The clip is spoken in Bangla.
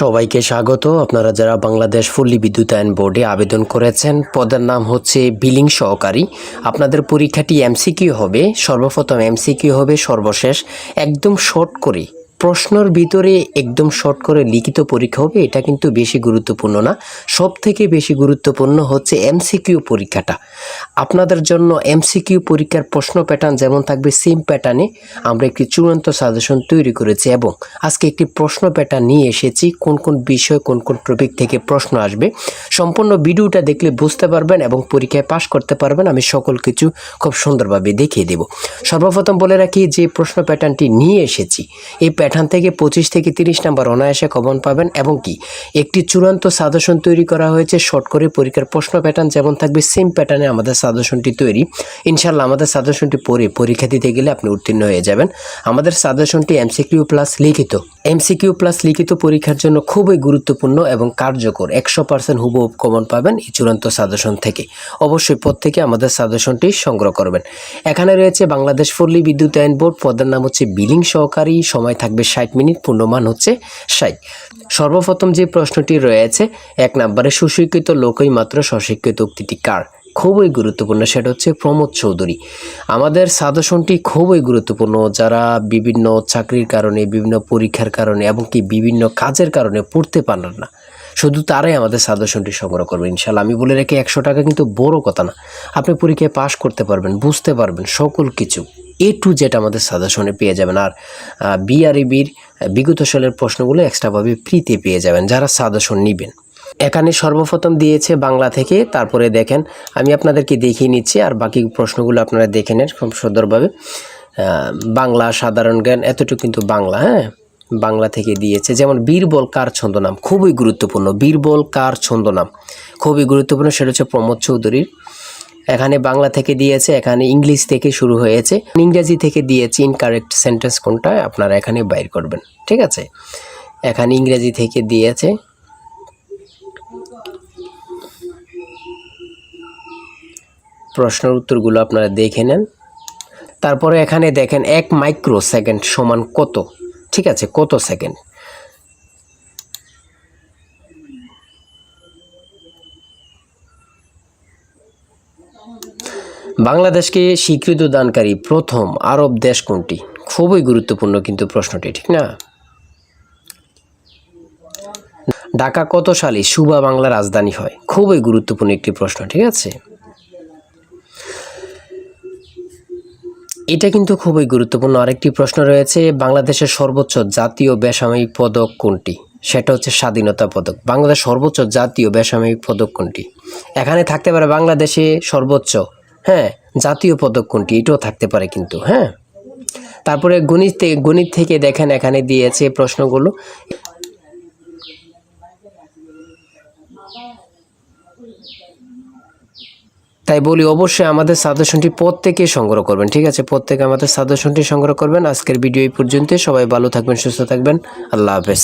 সবাইকে স্বাগত। আপনারা যারা বাংলাদেশ ফুল্লি বিদ্যুতায়ন বোর্ডে আবেদন করেছেন, পদের নাম হচ্ছে বিলিং সহকারী। আপনাদের পরীক্ষাটি এমসিকিউ হবে, সর্বপ্রথম এমসিকিউ হবে, সর্বশেষ, একদম শর্ট করে প্রশ্নর ভিতরে একদম শর্ট করে লিখিত পরীক্ষা হবে, এটা কিন্তু বেশি গুরুত্বপূর্ণ না। সব থেকে বেশি গুরুত্বপূর্ণ হচ্ছে এমসিকিউ পরীক্ষাটা। আপনাদের জন্য এমসিকিউ পরীক্ষার প্রশ্ন প্যাটার্ন যেমন থাকবে সেম প্যাটার্নে আমরা একটি চূড়ান্ত সাজেশন তৈরি করেছি এবং আজকে একটি প্রশ্ন প্যাটার্ন নিয়ে এসেছি, কোন কোন বিষয় কোন কোন টপিক থেকে প্রশ্ন আসবে। সম্পূর্ণ ভিডিওটা দেখলে বুঝতে পারবেন এবং পরীক্ষায় পাশ করতে পারবেন, আমি সকল কিছু খুব সুন্দরভাবে দেখিয়ে দেব। সর্বপ্রথম বলে রাখি যে প্রশ্ন প্যাটার্নটি নিয়ে এসেছি, এই প্যাটার্ন থেকে পঁচিশ থেকে তিরিশ নাম্বার অনায়াসে কমন পাবেন এবং কি? একটি চূড়ান্ত সাজেশন তৈরি করা হয়েছে, শর্ট করে পরীক্ষার প্রশ্ন প্যাটার্ন যেমন থাকবে সেম প্যাটার্নে আমাদের সাজেশনটি তৈরি। ইনশাল্লাহ আমাদের সাজেশনটি পড়ে পরীক্ষা দিতে গেলে আপনি উত্তীর্ণ হয়ে যাবেন। আমাদের সাজেশনটি এমসিকিউ প্লাস লিখিত। এমসিকিউ প্লাস লিখিত পরীক্ষার জন্য খুবই গুরুত্বপূর্ণ এবং কার্যকর। একশো পার্সেন্ট হুবহুব কমন পাবেন এই চূড়ান্ত সাজেশন থেকে। অবশ্যই প্রত্যেকে আমাদের সাজেশনটি সংগ্রহ করবেন। এখানে রয়েছে বাংলাদেশ পল্লী বিদ্যুতায়ন বোর্ড, পদের নাম হচ্ছে বিলিং সহকারী, সময় থাকবে ষাট মিনিট, পূর্ণমান হচ্ছে ষাট। সর্বপ্রথম যে প্রশ্নটি রয়েছে, এক নম্বরে সুশিক্ষিত লোকই মাত্র স্বশিক্ষিত উক্তিটি কার? খুবই গুরুত্বপূর্ণ, সেটা হচ্ছে প্রমোদ চৌধুরী। আমাদের সাজেশনটি খুবই গুরুত্বপূর্ণ, যারা বিভিন্ন চাকরির কারণে, বিভিন্ন পরীক্ষার কারণে এবং কি বিভিন্ন কাজের কারণে পড়তে পারেন না। শুধু তারাই আমাদের সাজেশনটি সংগ্রহ করবে ইনশাল্লাহ আমি বলে রেখে একশো টাকা কিন্তু বড় কথা না। আপনি পরীক্ষায় পাশ করতে পারবেন, বুঝতে পারবেন সকল কিছু। এ টু জেড আমাদের সাজেশনে পেয়ে যাবেন। আর বিআরইবির বিগত সালের প্রশ্নগুলো এক্সট্রাভাবে ফ্রিতে পেয়ে যাবেন যারা সাজেশন নেবেন। এখানে সর্বপ্রথম দিয়েছে বাংলা থেকে, তারপরে দেখেন, আমি আপনাদেরকে দেখিয়ে নিচ্ছি আর বাকি প্রশ্নগুলো আপনারা দেখে নেন খুব সুন্দরভাবে। বাংলা সাধারণ জ্ঞান, এতটুকু কিন্তু বাংলা হ্যাঁ? বাংলা থেকে দিয়েছে। যেমন বীরবল কার ছন্দনাম, খুবই গুরুত্বপূর্ণ। বীরবল কার ছন্দনাম, খুবই গুরুত্বপূর্ণ, সেটা হচ্ছে প্রমোদ চৌধুরীর। এখানে বাংলা থেকে দিয়েছে, এখানে ইংলিশ থেকে শুরু হয়েছে। ইংরেজি থেকে দিয়েছে ইনকারেক্ট সেন্টেন্স কোনটা আপনারা এখানে বাইর করবেন, ঠিক আছে? এখানে ইংরেজি থেকে দিয়েছে, প্রশ্নের উত্তরগুলো আপনারা দেখে নেন। তারপরে এখানে দেখেন এক মাইক্রো সেকেন্ড সমান কত, ঠিক আছে? কত সেকেন্ড বাংলাদেশকে স্বীকৃত দানকারী প্রথম আরব দেশ কোনটি? খুবই গুরুত্বপূর্ণ কিন্তু প্রশ্নটি, ঠিক না? ঢাকা কত সালে সুবা বাংলা রাজধানী হয়? খুবই গুরুত্বপূর্ণ একটি প্রশ্ন, ঠিক আছে? এটা কিন্তু খুবই গুরুত্বপূর্ণ। আরেকটি প্রশ্ন রয়েছে, বাংলাদেশের সর্বোচ্চ জাতীয় বেসামরিক পদক কোনটি? সেটা হচ্ছে স্বাধীনতা পদক। বাংলাদেশ সর্বোচ্চ জাতীয় বেসামরিক পদক কোনটি? এখানে থাকতে পারে বাংলাদেশে সর্বোচ্চ হ্যাঁ জাতীয় পদক কোনটি? এটাও থাকতে পারে কিন্তু হ্যাঁ। তারপরে গণিত থেকে গণিত থেকে দেখেন, এখানে দিয়েছে প্রশ্নগুলো। তাই বলি, অবশ্যই আমাদের সাজেশনটি প্রত্যেকে সংগ্রহ করবেন, ঠিক আছে? প্রত্যেকে আমাদের সাজেশনটি সংগ্রহ করবেন। আজকের ভিডিও এই পর্যন্ত সবাই ভালো থাকবেন, সুস্থ থাকবেন। আল্লাহ হাফেজ।